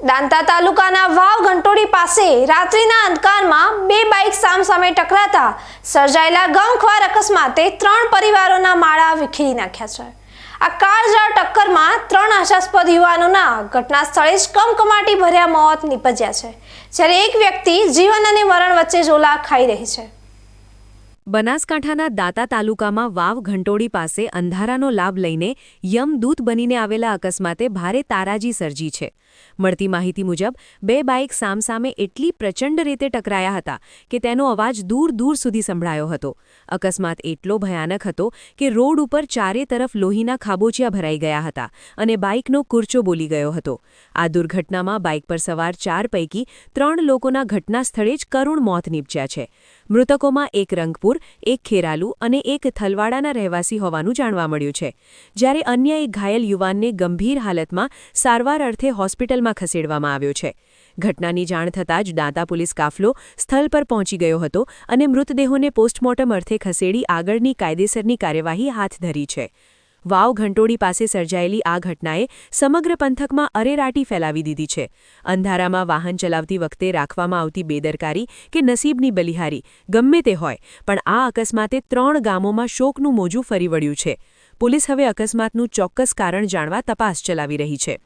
દાંતા તાલુકાના વાવ ઘંટોડી પાસે રાત્રિના અંધકારમાં બે બાઇક સામસામે ટકરાતા સર્જાયેલા ગમખ્વાર અકસ્માતે ત્રણ પરિવારોના માળા વિખેરી નાખ્યા છે. આ કાળઝાળ ટક્કરમાં ત્રણ આશાસ્પદ યુવાનોના ઘટના સ્થળે જ કમકમાટી ભર્યા મોત નીપજ્યા છે, જ્યારે એક વ્યક્તિ જીવન અને મરણ વચ્ચે ઝોલા ખાઈ રહી છે. બનાસકાંઠાના દાતા તાલુકામાં વાવ ઘંટોળી પાસે અંધારાનો લાભ લઈને યમદૂત બનીને આવેલા અકસ્માતે ભારે તારાજી સર્જી છે. મળતી માહિતી મુજબ, બે બાઇક સામસામે એટલી પ્રચંડ રીતે ટકરાયા હતા કે તેનો અવાજ દૂર દૂર સુધી સંભળાયો હતો. અકસ્માત એટલો ભયાનક હતો કે રોડ ઉપર ચારે તરફ લોહીના ખાબોચિયા ભરાઈ ગયા હતા અને બાઇકનો કુર્ચો બોલી ગયો હતો. આ દુર્ઘટનામાં બાઇક પર સવાર ચાર પૈકી ત્રણ લોકોના ઘટના સ્થળે જ કરુણ મોત નીપજ્યા છે. મૃતકોમાં એક રંગપુર એક ખેરાલુ અને એક થલવાડાના રહેવાસી હોવાનું જાણવા મળ્યું છે. જ્યારે અન્ય એક ઘાયલ યુવાનને ગંભીર હાલતમાં સારવાર અર્થે હોસ્પિટલમાં ખસેડવામાં આવ્યો છે. ઘટનાની જાણ થતાં જ દાંતા પોલીસ કાફલો સ્થળ પર પહોંચી ગયો હતો અને મૃતદેહોને પોસ્ટમોર્ટમ અર્થે ખસેડી આગળની કાયદેસરની કાર્યવાહી હાથ ધરી છે. વાવ ઘંટોળી પાસે સર્જાયેલી આ ઘટનાએ સમગ્ર પંથકમાં અરેરાટી ફેલાવી દીધી છે. અંધારામાં વાહન ચલાવતી વખતે રાખવામાં આવતી બેદરકારી કે નસીબની બલિહારી ગમે તે હોય, પણ આ અકસ્માતે ત્રણ ગામોમાં શોકનું મોજું ફરી વળ્યું છે. પોલીસ હવે અકસ્માતનું ચોક્કસ કારણ જાણવા તપાસ ચલાવી રહી છે.